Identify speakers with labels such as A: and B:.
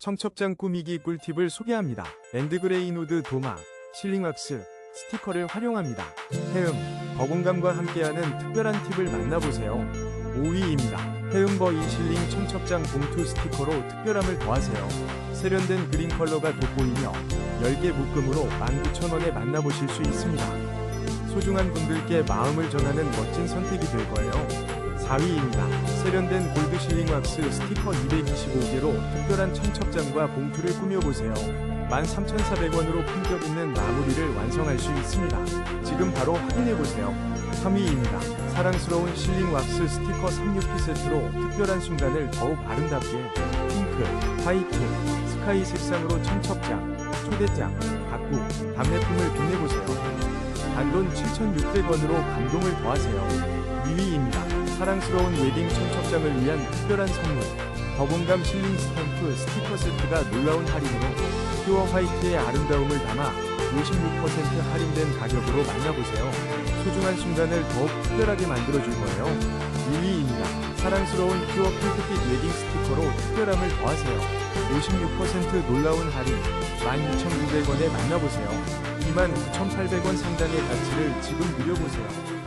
A: 청첩장 꾸미기 꿀팁을 소개합니다. 랜드그레이 누드 도마, 실링왁스, 스티커를 활용합니다. 해음, 버공감과 함께하는 특별한 팁을 만나보세요. 5위입니다. 해음버이 실링 청첩장 봉투 스티커로 특별함을 더하세요. 세련된 그린 컬러가 돋보이며 10개 묶음으로 19,000원에 만나보실 수 있습니다. 소중한 분들께 마음을 전하는 멋진 선택이 될 거예요. 4위입니다. 세련된 골드 실링 왁스 스티커 225개로 특별한 청첩장과 봉투를 꾸며보세요. 13,400원으로 품격 있는 마무리를 완성할 수 있습니다. 지금 바로 확인해보세요. 3위입니다. 사랑스러운 실링 왁스 스티커 365 세트로 특별한 순간을 더욱 아름답게 핑크, 화이트, 스카이 색상으로 청첩장, 초대장, 가구, 답례품을 빛내보세요. 단돈 7,600원으로 감동을 더하세요. 2위입니다. 사랑스러운 웨딩 청첩장을 위한 특별한 선물. 버금감 실링 스탬프 스티커 세트가 놀라운 할인으로 퓨어 화이트의 아름다움을 담아 56% 할인된 가격으로 만나보세요. 소중한 순간을 더욱 특별하게 만들어줄 거예요. 1위입니다. 사랑스러운 퓨어 핑크빛 웨딩 스티커로 특별함을 더하세요. 56% 놀라운 할인 12,900원에 만나보세요. 29,800원 상당의 가치를 지금 누려보세요.